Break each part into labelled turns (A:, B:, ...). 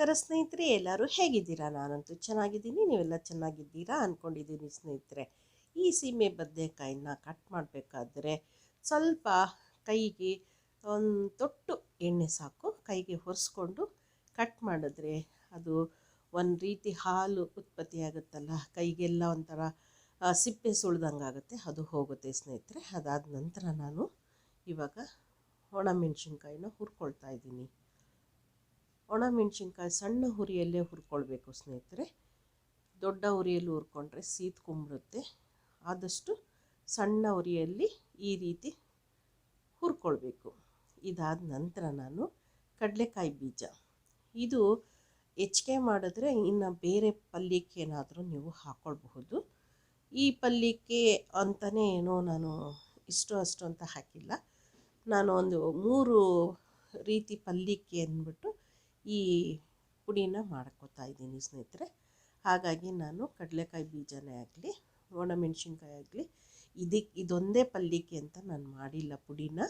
A: ನಮಸ್ಕಾರ ಸ್ನೇಹಿತರೆ, ಎಲ್ಲರೂ ಹೇಗಿದ್ದೀರಾ? ನಾನಂತೂ ಚೆನ್ನಾಗಿದ್ದೀನಿ, ನೀವೆಲ್ಲ ಚೆನ್ನಾಗಿದ್ದೀರಾ ಅಂದ್ಕೊಂಡಿದ್ದೀನಿ ಸ್ನೇಹಿತರೆ. ಈ ಸೀಮೆ ಬದನೆಕಾಯಿನ ಕಟ್ ಮಾಡಬೇಕಾದ್ರೆ ಸ್ವಲ್ಪ ಕೈಗೆ ಒಂದು ತೊಟ್ಟು ಎಣ್ಣೆ ಸಾಕು, ಕೈಗೆ ಒರೆಸ್ಕೊಂಡು ಕಟ್ ಮಾಡಿದ್ರೆ ಅದು ಒಂದು ರೀತಿ ಹಾಲು ಉತ್ಪತ್ತಿಯಾಗುತ್ತಲ್ಲ ಕೈಗೆಲ್ಲ ಒಂಥರ ಸಿಪ್ಪೆ ಸುಳ್ದಂಗೆ ಆಗುತ್ತೆ, ಅದು ಹೋಗುತ್ತೆ ಸ್ನೇಹಿತರೆ. ಅದಾದ ನಂತರ ನಾನು ಇವಾಗ ಒಣಮೆಣಸಿನ್ಕಾಯಿನ ಹುರ್ಕೊಳ್ತಾ ಇದ್ದೀನಿ. ಒಣಮೆಣಸಿನ್ಕಾಯಿ ಸಣ್ಣ ಹುರಿಯಲ್ಲೇ ಹುರ್ಕೊಳ್ಬೇಕು ಸ್ನೇಹಿತರೆ. ದೊಡ್ಡ ಉರಿಯಲ್ಲಿ ಹುರ್ಕೊಂಡ್ರೆ ಸೀತ್ಕೊಂಬಿಡುತ್ತೆ ಆದಷ್ಟು ಸಣ್ಣ ಉರಿಯಲ್ಲಿ ಈ ರೀತಿ ಹುರ್ಕೊಳ್ಬೇಕು. ಇದಾದ ನಂತರ ನಾನು ಕಡಲೆಕಾಯಿ ಬೀಜ. ಇದು ಹೆಚ್ಚಿಗೆ ಮಾಡಿದ್ರೆ ಇನ್ನು ಬೇರೆ ಪಲ್ಯಕ್ಕೆ ಏನಾದರೂ ನೀವು ಹಾಕ್ಕೊಳ್ಬಹುದು ಈ ಪಲ್ಯಕ್ಕೆ ಅಂತಲೇ ಏನೋ ನಾನು ಇಷ್ಟು ಅಷ್ಟು ಅಂತ ಹಾಕಿಲ್ಲ. ನಾನು ಒಂದು ಮೂರು ರೀತಿ ಪಲ್ಯಕ್ಕೆ ಅಂದ್ಬಿಟ್ಟು ಈ ಪುಡಿನ ಮಾಡ್ಕೋತಾ ಇದ್ದೀನಿ ಸ್ನೇಹಿತರೆ. ಹಾಗಾಗಿ ನಾನು ಕಡಲೆಕಾಯಿ ಬೀಜನೇ ಆಗಲಿ, ಒಣಮೆಣ್ಸಿನ್ಕಾಯಿ ಆಗಲಿ ಇದಕ್ಕೆ ಇದೊಂದೇ ಪಲ್ಯಕ್ಕೆ ಅಂತ ನಾನು ಮಾಡಿಲ್ಲ ಪುಡಿನ.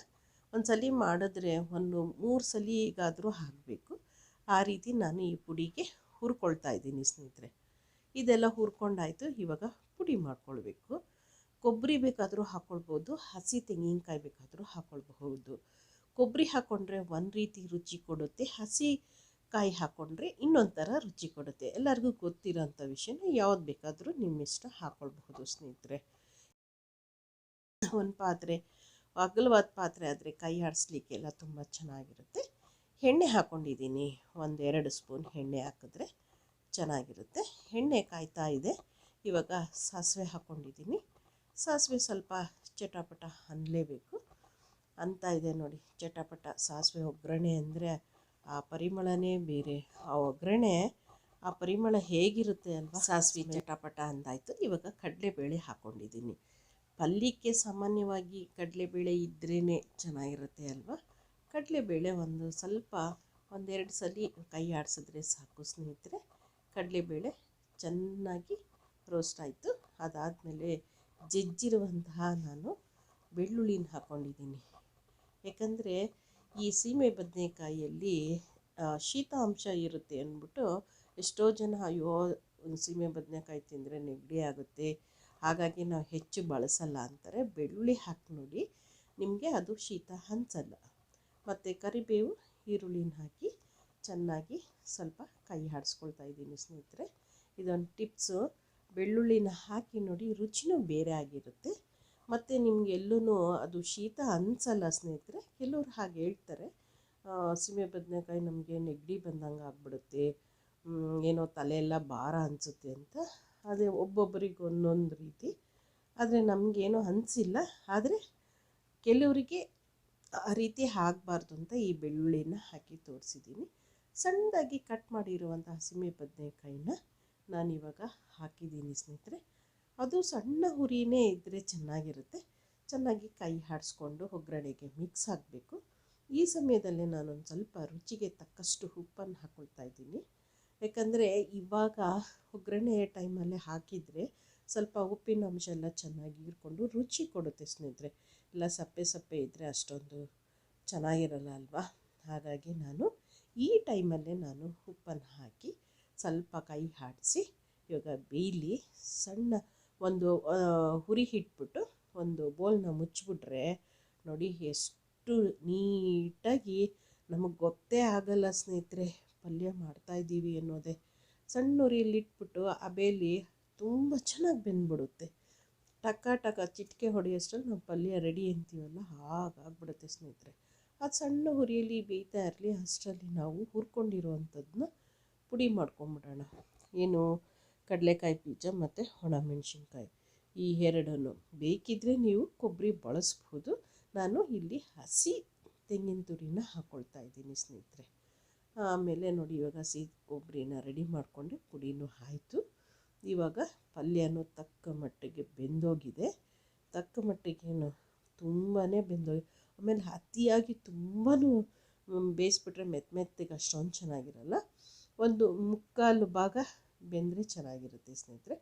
A: ಒಂದು ಸಲ ಮಾಡಿದ್ರೆ ಒಂದು ಮೂರು ಸಲಿಗಾದರೂ ಹಾಕಬೇಕು ಆ ರೀತಿ ನಾನು ಈ ಪುಡಿಗೆ ಹುರ್ಕೊಳ್ತಾ ಇದ್ದೀನಿ ಸ್ನೇಹಿತರೆ. ಇದೆಲ್ಲ ಹುರ್ಕೊಂಡಾಯಿತು, ಇವಾಗ ಪುಡಿ ಮಾಡ್ಕೊಳ್ಬೇಕು. ಕೊಬ್ಬರಿ ಬೇಕಾದರೂ ಹಾಕ್ಕೊಳ್ಬೋದು ಹಸಿ ತೆಂಗಿನಕಾಯಿ ಬೇಕಾದರೂ ಹಾಕ್ಕೊಳ್ಬಹುದು ಕೊಬ್ಬರಿ ಹಾಕ್ಕೊಂಡ್ರೆ ಒಂದು ರೀತಿ ರುಚಿ ಕೊಡುತ್ತೆ, ಹಸಿ ಕಾಯಿ ಹಾಕ್ಕೊಂಡ್ರೆ ಇನ್ನೊಂದು ಥರ ರುಚಿ ಕೊಡುತ್ತೆ. ಎಲ್ಲರಿಗೂ ಗೊತ್ತಿರೋಂಥ ವಿಷಯನ ಯಾವ್ದು ಬೇಕಾದರೂ ನಿಮ್ಮ ಇಷ್ಟ ಹಾಕ್ಕೊಳ್ಬಹುದು ಸ್ನೇಹಿತರೆ. ಒಂದು ಪಾತ್ರೆ, ಅಗಲವಾದ ಪಾತ್ರೆ ಆದರೆ ಕೈ ಆಡಿಸ್ಲಿಕ್ಕೆಲ್ಲ ತುಂಬ ಚೆನ್ನಾಗಿರುತ್ತೆ. ಎಣ್ಣೆ ಹಾಕ್ಕೊಂಡಿದ್ದೀನಿ ಒಂದೆರಡು ಸ್ಪೂನ್ ಎಣ್ಣೆ ಹಾಕಿದ್ರೆ ಚೆನ್ನಾಗಿರುತ್ತೆ. ಎಣ್ಣೆ ಕಾಯ್ತಾ ಇದೆ, ಇವಾಗ ಸಾಸಿವೆ ಹಾಕ್ಕೊಂಡಿದ್ದೀನಿ ಸಾಸಿವೆ ಸ್ವಲ್ಪ ಚಟಪಟ ಅನ್ನಲೇಬೇಕು ಅಂತ ಇದೆ ನೋಡಿ. ಚಟಪಟ ಸಾಸಿವೆ ಒಗ್ಗರಣೆ ಅಂದರೆ ಆ ಪರಿಮಳನೇ ಬೇರೆ. ಆ ಒಗ್ಗರಣೆ ಆ ಪರಿಮಳ ಹೇಗಿರುತ್ತೆ ಅಲ್ವಾ? ಸಾಸಿವೆ ಚಟಪಟ ಅಂದಾಯಿತು. ಇವಾಗ ಕಡಲೆಬೇಳೆ ಹಾಕ್ಕೊಂಡಿದ್ದೀನಿ ಪಲ್ಯಕ್ಕೆ ಸಾಮಾನ್ಯವಾಗಿ ಕಡಲೆಬೇಳೆ ಇದ್ರೇ ಚೆನ್ನಾಗಿರುತ್ತೆ ಅಲ್ವಾ? ಕಡಲೆಬೇಳೆ ಒಂದು ಸ್ವಲ್ಪ ಒಂದೆರಡು ಸಲ ಕೈ ಆಡಿಸಿದ್ರೆ ಸಾಕು ಸ್ನೇಹಿತರೆ. ಕಡಲೆಬೇಳೆ ಚೆನ್ನಾಗಿ ರೋಸ್ಟ್ ಆಯಿತು. ಅದಾದಮೇಲೆ ಜಜ್ಜಿರುವಂತಹ ನಾನು ಬೆಳ್ಳುಳ್ಳಿನ ಹಾಕ್ಕೊಂಡಿದ್ದೀನಿ ಯಾಕಂದರೆ ಈ ಸೀಮೆ ಬದನೆಕಾಯಿಯಲ್ಲಿ ಶೀತ ಅಂಶ ಇರುತ್ತೆ ಅಂದ್ಬಿಟ್ಟು ಎಷ್ಟೋ ಜನ, ಅಯ್ಯೋ ಸೀಮೆ ಬದನೆಕಾಯಿ ತಿಂದರೆ ನೆಗಡಿ ಆಗುತ್ತೆ. ಹಾಗಾಗಿ ನಾವು ಹೆಚ್ಚು ಬಳಸಲ್ಲ ಅಂತಾರೆ. ಬೆಳ್ಳುಳ್ಳಿ ಹಾಕಿ ನೋಡಿ, ನಿಮಗೆ ಅದು ಶೀತ ಹಂಚಲ್ಲ ಮತ್ತು ಕರಿಬೇವು, ಈರುಳ್ಳಿನ ಹಾಕಿ ಚೆನ್ನಾಗಿ ಸ್ವಲ್ಪ ಕೈ ಹಾಡಿಸ್ಕೊಳ್ತಾ ಇದ್ದೀನಿ ಸ್ನೇಹಿತರೆ. ಇದೊಂದು ಟಿಪ್ಸು. ಬೆಳ್ಳುಳ್ಳಿನ ಹಾಕಿ ನೋಡಿ ರುಚಿನೂ ಬೇರೆ ಆಗಿರುತ್ತೆ. ಮತ್ತು ನಿಮ್ಗೆ ಎಲ್ಲೂ ಅದು ಶೀತ ಅನ್ಸಲ್ಲ ಸ್ನೇಹಿತರೆ, ಕೆಲವ್ರು ಹಾಗೆ ಹೇಳ್ತಾರೆ. ಸೀಮೆ ಬದನೆಕಾಯಿ ನಮಗೆ ನೆಗಡಿ ಬಂದಂಗೆ ಆಗ್ಬಿಡುತ್ತೆ. ಏನೋ ತಲೆ ಎಲ್ಲ ಭಾರ ಅನಿಸುತ್ತೆ ಅಂತ. ಅದೇ ಒಬ್ಬೊಬ್ಬರಿಗೆ ಒಂದೊಂದು ರೀತಿ. ಆದರೆ ನಮಗೇನೋ ಅನಿಸಿಲ್ಲ. ಆದರೆ ಕೆಲವರಿಗೆ ಆ ರೀತಿ ಆಗಬಾರ್ದು ಅಂತ ಈ ಬೆಳ್ಳುಳ್ಳಿನ ಹಾಕಿ ತೋರಿಸಿದ್ದೀನಿ. ಸಣ್ಣದಾಗಿ ಕಟ್ ಮಾಡಿರುವಂಥ ಹಸಿಮೆ ಬದನೆಕಾಯಿನ ನಾನಿವಾಗ ಹಾಕಿದ್ದೀನಿ ಸ್ನೇಹಿತರೆ. ಅದು ಸಣ್ಣ ಹುರಿನೇ ಇದ್ದರೆ ಚೆನ್ನಾಗಿರುತ್ತೆ. ಚೆನ್ನಾಗಿ ಕೈ ಹಾಡಿಸ್ಕೊಂಡು ಒಗ್ಗರಣೆಗೆ ಮಿಕ್ಸ್ ಆಗಬೇಕು ಈ ಸಮಯದಲ್ಲಿ ನಾನೊಂದು ಸ್ವಲ್ಪ ರುಚಿಗೆ ತಕ್ಕಷ್ಟು ಉಪ್ಪನ್ನು ಹಾಕ್ಕೊಳ್ತಾ ಇದ್ದೀನಿ. ಯಾಕಂದರೆ ಇವಾಗ ಒಗ್ಗರಣೆ ಟೈಮಲ್ಲಿ ಹಾಕಿದರೆ ಸ್ವಲ್ಪ ಉಪ್ಪಿನ ಅಂಶ ಎಲ್ಲ ಚೆನ್ನಾಗಿ ಹೀರ್ಕೊಂಡು ರುಚಿ ಕೊಡುತ್ತೆ ಸ್ನೇಹಿತರೆ. ಇಲ್ಲ, ಸಪ್ಪೆ ಸಪ್ಪೆ ಇದ್ದರೆ ಅಷ್ಟೊಂದು ಚೆನ್ನಾಗಿರಲ್ಲ ಅಲ್ವಾ? ಹಾಗಾಗಿ ನಾನು ಈ ಟೈಮಲ್ಲೇ ನಾನು ಉಪ್ಪನ್ನು ಹಾಕಿ ಸ್ವಲ್ಪ ಕೈ ಹಾಡಿಸಿ ಇವಾಗ ಬೇಯಲಿ ಸಣ್ಣ ಒಂದು ಹುರಿ ಇಟ್ಬಿಟ್ಟು ಒಂದು ಬೋಲ್ನ ಮುಚ್ಚಿಬಿಟ್ರೆ ನೋಡಿ ಎಷ್ಟು ನೀಟಾಗಿ ನಮಗೆ ಗೊತ್ತೇ ಆಗಲ್ಲ ಸ್ನೇಹಿತರೆ ಪಲ್ಯ ಮಾಡ್ತಾಯಿದ್ದೀವಿ ಅನ್ನೋದೇ. ಸಣ್ಣ ಉರಿಯಲ್ಲಿ ಇಟ್ಬಿಟ್ಟು ಆ ಬೇಲಿ ತುಂಬ ಚೆನ್ನಾಗಿ ಬೆಂದ್ಬಿಡುತ್ತೆ. ಟಕ ಟಕ ಚಿಟಿಕೆ ಹೊಡೆಯೋಷ್ಟ್ರಲ್ಲಿ ನಾವು ಪಲ್ಯ ರೆಡಿ ಅಂತೀವಲ್ಲ ಹಾಗಾಗ್ಬಿಡುತ್ತೆ ಸ್ನೇಹಿತರೆ. ಅದು ಸಣ್ಣ ಹುರಿಯಲ್ಲಿ ಬೇಯ್ತಾ ಇರಲಿ ಅಷ್ಟರಲ್ಲಿ ನಾವು ಹುರ್ಕೊಂಡಿರುವಂಥದ್ದನ್ನ ಪುಡಿ ಮಾಡ್ಕೊಂಬಿಡೋಣ. ಏನು ಕಡಲೆಕಾಯಿ ಬೀಜ ಮತ್ತು ಒಣಮೆಣ್ಸಿನ್ಕಾಯಿ ಈ ಎರಡನ್ನು ಬೇಕಿದ್ದರೆ ನೀವು ಕೊಬ್ಬರಿ ಬಳಸ್ಬೋದು. ನಾನು ಇಲ್ಲಿ ಹಸಿ ತೆಂಗಿನ ತುರಿನ ಹಾಕ್ಕೊಳ್ತಾ ಇದ್ದೀನಿ ಸ್ನೇಹಿತರೆ. ಆಮೇಲೆ ನೋಡಿ, ಇವಾಗ ಹಸಿ ಕೊಬ್ಬರಿನ ರೆಡಿ ಮಾಡಿಕೊಂಡೆ, ಪುಡಿನೂ ಆಯಿತು. ಇವಾಗ ಪಲ್ಯನೂ ತಕ್ಕ ಮಟ್ಟಿಗೆ ಬೆಂದೋಗಿದೆ. ತಕ್ಕ ಮಟ್ಟಿಗೇನು ತುಂಬಾ ಬೆಂದೋಗಿ, ಆಮೇಲೆ ಅತಿಯಾಗಿ ತುಂಬಾ ಬೇಯಿಸ್ಬಿಟ್ರೆ ಮೆತ್ತ ಮೆತ್ತಗೆ ಅಷ್ಟೊಂದು ಚೆನ್ನಾಗಿರಲ್ಲ. ಒಂದು ಮುಕ್ಕಾಲು ಭಾಗ ಬೆಂದರೆ ಚೆನ್ನಾಗಿರುತ್ತೆ ಸ್ನೇಹಿತರೆ.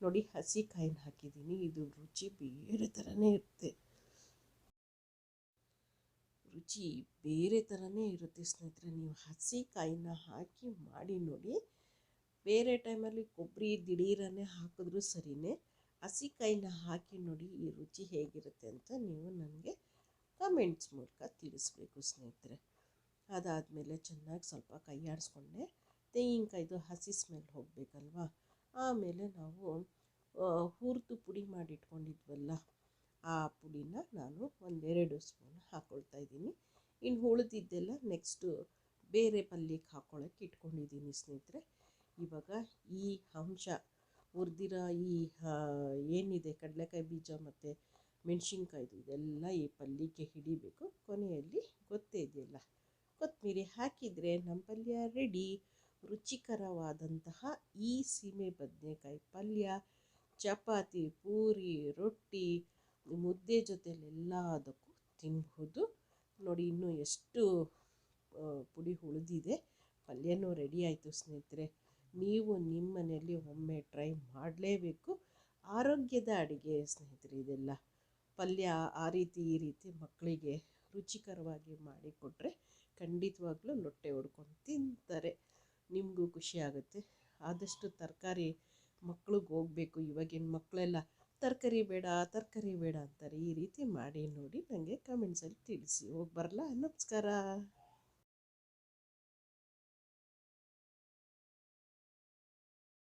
A: ನೋಡಿ ಹಸಿ ಕಾಯಿನ ಹಾಕಿದ್ದೀನಿ. ಇದು ರುಚಿ ಬೇರೆ ಥರನೇ ಇರುತ್ತೆ. ರುಚಿ ಬೇರೆ ಥರನೇ ಇರುತ್ತೆ ಸ್ನೇಹಿತರೆ. ನೀವು ಹಸಿಕಾಯಿನ ಹಾಕಿ ಮಾಡಿ ನೋಡಿ. ಬೇರೆ ಟೈಮಲ್ಲಿ ಕೊಬ್ಬರಿ ದಿಢೀರನ್ನೇ ಹಾಕಿದ್ರೂ ಸರಿಯೇ ಹಸಿಕಾಯಿನ ಹಾಕಿ ನೋಡಿ ಈ ರುಚಿ ಹೇಗಿರುತ್ತೆ ಅಂತ ನೀವು ನನಗೆ ಕಮೆಂಟ್ಸ್ ಮೂಲಕ ತಿಳಿಸ್ಬೇಕು ಸ್ನೇಹಿತರೆ. ಅದಾದಮೇಲೆ ಚೆನ್ನಾಗಿ ಸ್ವಲ್ಪ ಕೈ ಆಡಿಸ್ಕೊಂಡೆ ತೆಂಗಿನಕಾಯ್ದು ಹಸಿ ಸ್ಮೆಲ್ ಹೋಗಬೇಕಲ್ವಾ? ಆಮೇಲೆ ನಾವು ಹುರಿದು ಪುಡಿ ಮಾಡಿಟ್ಕೊಂಡಿದ್ವಲ್ಲ, ಆ ಪುಡಿನ ನಾನು ಒಂದೆರಡು ಸ್ಪೂನ್ ಹಾಕ್ಕೊಳ್ತಾ ಇದ್ದೀನಿ. ಇನ್ನು ಉಳಿದಿದ್ದೆಲ್ಲ ನೆಕ್ಸ್ಟು ಬೇರೆ ಪಲ್ಯಕ್ಕೆ ಹಾಕ್ಕೊಳ್ಳೋಕೆ ಇಟ್ಕೊಂಡಿದ್ದೀನಿ ಸ್ನೇಹಿತರೆ. ಇವಾಗ ಈ ಅಂಶ ಹುರಿದಿರೋ ಈ ಏನಿದೆ, ಕಡಲೆಕಾಯಿ ಬೀಜ ಮತ್ತು ಮೆಣಸಿನ್ಕಾಯ್ದು, ಇದೆಲ್ಲ ಈ ಪಲ್ಯಕ್ಕೆ ಹಿಡಿಬೇಕು. ಕೊನೆಯಲ್ಲಿ ಗೊತ್ತೇ ಇದೆಯಲ್ಲ? ಕೊತ್ತಂಬರಿ ಹಾಕಿದರೆ ನಮ್ಮ ಪಲ್ಯ ರೆಡಿ ರುಚಿಕರವಾದಂತಹ ಈ ಸೀಮೆ ಬದನೆಕಾಯಿ ಪಲ್ಯ, ಚಪಾತಿ, ಪೂರಿ, ರೊಟ್ಟಿ, ಮುದ್ದೆ ಜೊತೆಲೆಲ್ಲದಕ್ಕೂ ತಿನ್ಬೋದು. ನೋಡಿ, ಇನ್ನೂ ಎಷ್ಟು ಪುಡಿ ಉಳಿದಿದೆ. ಪಲ್ಯನೂ ರೆಡಿ ಆಯಿತು ಸ್ನೇಹಿತರೆ. ನೀವು ನಿಮ್ಮ ಮನೆಯಲ್ಲಿ ಒಮ್ಮೆ ಟ್ರೈ ಮಾಡಲೇಬೇಕು. ಆರೋಗ್ಯದ ಅಡುಗೆ ಸ್ನೇಹಿತರೆ ಇದೆಲ್ಲ. ಪಲ್ಯ ಆ ರೀತಿ, ಈ ರೀತಿ ಮಕ್ಕಳಿಗೆ ರುಚಿಕರವಾಗಿ ಮಾಡಿಕೊಟ್ರೆ ಖಂಡಿತವಾಗ್ಲೂ ಲೊಟ್ಟೆ ಹೊಡ್ಕೊಂಡು ತಿಂತಾರೆ. ನಿಮಗೂ ಖುಷಿ ಆಗುತ್ತೆ. ಆದಷ್ಟು ತರಕಾರಿ ಮಕ್ಳಿಗೆ ಹೋಗಬೇಕು. ಇವಾಗಿನ ಮಕ್ಕಳೆಲ್ಲ ತರಕಾರಿ ಬೇಡ ತರಕಾರಿ ಬೇಡ ಅಂತಾರೆ. ಈ ರೀತಿ ಮಾಡಿ ನೋಡಿ ನನಗೆ ಕಮೆಂಟ್ಸಲ್ಲಿ ತಿಳಿಸಿ. ಹೋಗಿ ಬರಲಾ? ನಮಸ್ಕಾರ.